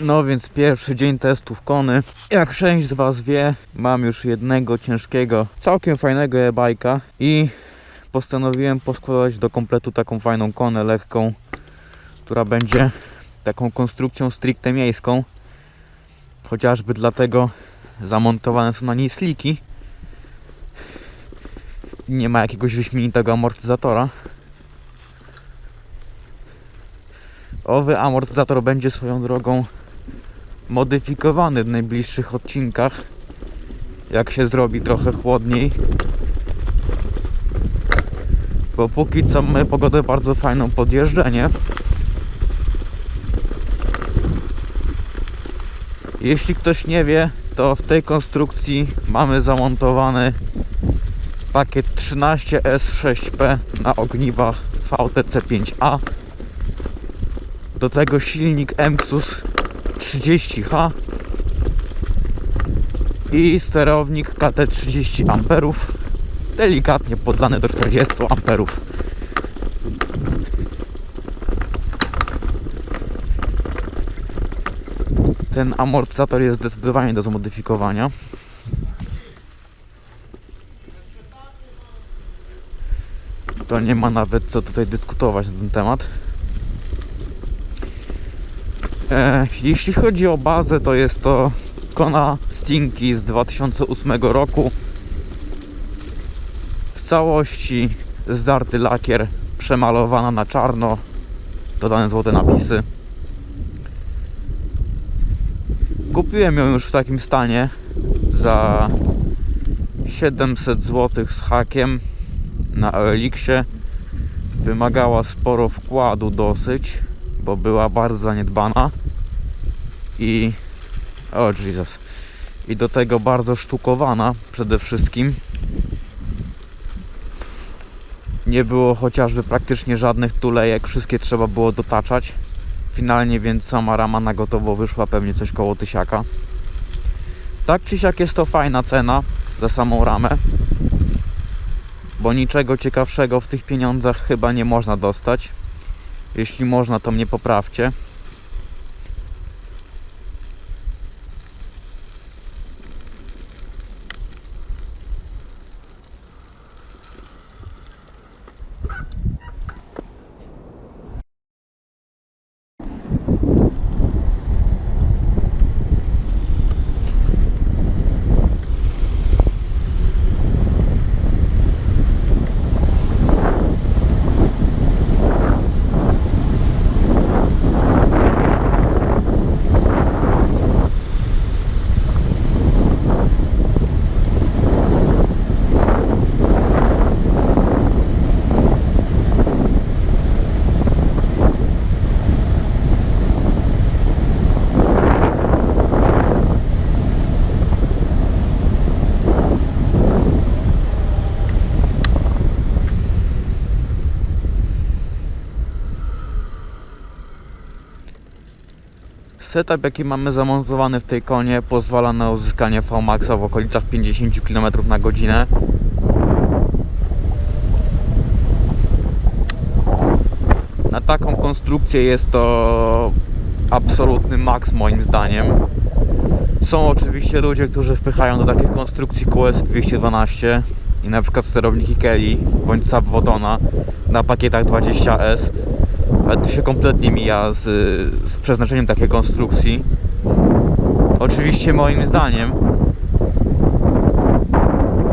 No więc pierwszy dzień testów kony. Jak część z Was wie, mam już jednego ciężkiego, całkiem fajnego e-bike'a i postanowiłem poskładać do kompletu taką fajną konę lekką, która będzie taką konstrukcją stricte miejską. Chociażby dlatego zamontowane są na niej sliki. Nie ma jakiegoś wyśmienitego amortyzatora. Owy amortyzator będzie swoją drogą modyfikowany w najbliższych odcinkach. Jak się zrobi trochę chłodniej. Bo póki co mamy pogodę bardzo fajną pod jeżdżenie. Jeśli ktoś nie wie, to w tej konstrukcji mamy zamontowany pakiet 13S6P na ogniwach VTC5A. Do tego silnik Emxus 30H i sterownik KT30 amperów delikatnie podlany do 40 amperów. Ten amortyzator jest zdecydowanie do zmodyfikowania. To nie ma nawet co tutaj dyskutować na ten temat. E, jeśli chodzi o bazę, to jest to Kona Stinky z 2008 roku. W całości zdarty lakier, przemalowana na czarno, dodane złote napisy. Kupiłem ją już w takim stanie za 700 zł z hakiem na OLX-ie. Wymagała sporo wkładu dosyć, bo była bardzo zaniedbana i o Jesus. I do tego bardzo sztukowana przede wszystkim. Nie było chociażby praktycznie żadnych tulejek, wszystkie trzeba było dotaczać. Finalnie więc sama rama na gotowo wyszła pewnie coś koło tysiaka. Tak czy siak jest to fajna cena za samą ramę bo niczego ciekawszego w tych pieniądzach chyba nie można dostać. Jeśli można to mnie poprawcie Setup jaki mamy zamontowany w tej konie pozwala na uzyskanie Vmaxa w okolicach 50 km na godzinę. Na taką konstrukcję jest to absolutny maks moim zdaniem. Są oczywiście ludzie, którzy wpychają do takich konstrukcji QS 212 i na przykład sterowniki Kelly bądź Subwodona na pakietach 20S ale to się kompletnie mija z, z przeznaczeniem takiej konstrukcji. Oczywiście moim zdaniem,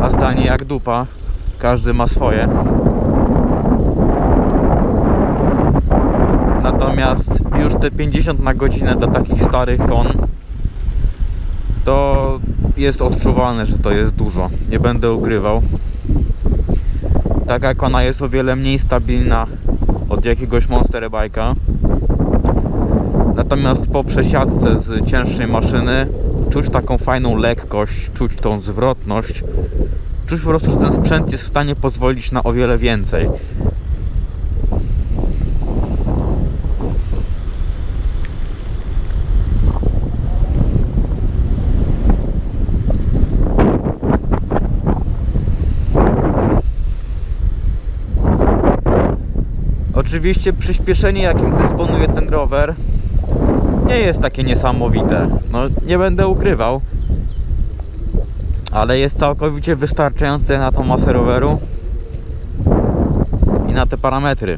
a zdanie jak dupa, każdy ma swoje. Natomiast już te 50 na godzinę dla takich starych kon to jest odczuwalne, że to jest dużo. Nie będę ukrywał. Taka kona jest o wiele mniej stabilna od jakiegoś monster bike'a. Natomiast po przesiadce z cięższej maszyny czuć taką fajną lekkość, czuć tą zwrotność. Czuć po prostu, że ten sprzęt jest w stanie pozwolić na o wiele więcej. Oczywiście przyspieszenie jakim dysponuje ten rower nie jest takie niesamowite. No nie będę ukrywał. Ale jest całkowicie wystarczające na tą masę roweru i na te parametry.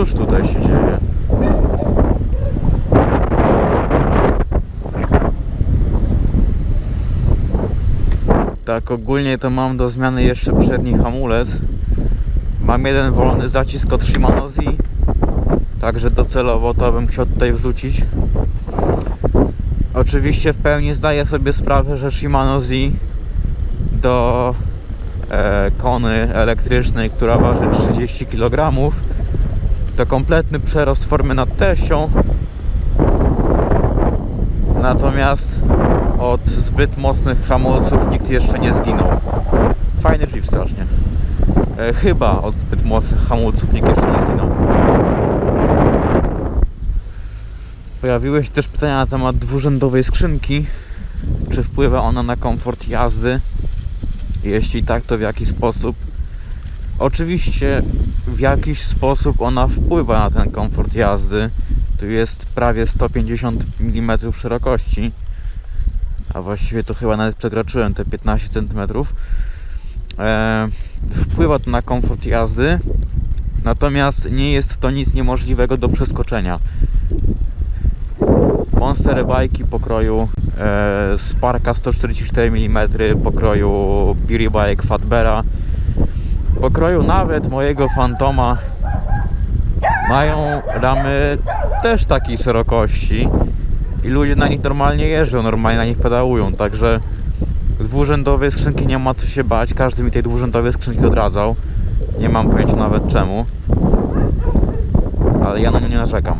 Cóż tutaj się dzieje? Tak, ogólnie to mam do zmiany jeszcze przedni hamulec. Mam jeden wolny zacisk od Shimano Z. Także docelowo to bym chciał tutaj wrzucić. Oczywiście w pełni zdaję sobie sprawę, że Shimano Z do e, kony elektrycznej, która waży 30 kg, to kompletny przerost formy nad teścią. Natomiast od zbyt mocnych hamulców nikt jeszcze nie zginął. Fajny jeep strasznie. E, chyba od zbyt mocnych hamulców nikt jeszcze nie zginął. Pojawiły się też pytania na temat dwurzędowej skrzynki. Czy wpływa ona na komfort jazdy? Jeśli tak, to w jaki sposób? Oczywiście w jakiś sposób ona wpływa na ten komfort jazdy. Tu jest prawie 150 mm szerokości, a właściwie to chyba nawet przekroczyłem te 15 cm. E, wpływa to na komfort jazdy, natomiast nie jest to nic niemożliwego do przeskoczenia. Monster bajki pokroju e, Sparka 144 mm, pokroju Beauty Bike Fatbera, pokroju nawet mojego Fantoma mają ramy też takiej szerokości i ludzie na nich normalnie jeżdżą, normalnie na nich pedałują, także dwurzędowej skrzynki nie ma co się bać, każdy mi tej dwurzędowej skrzynki odradzał, nie mam pojęcia nawet czemu, ale ja na nią nie narzekam.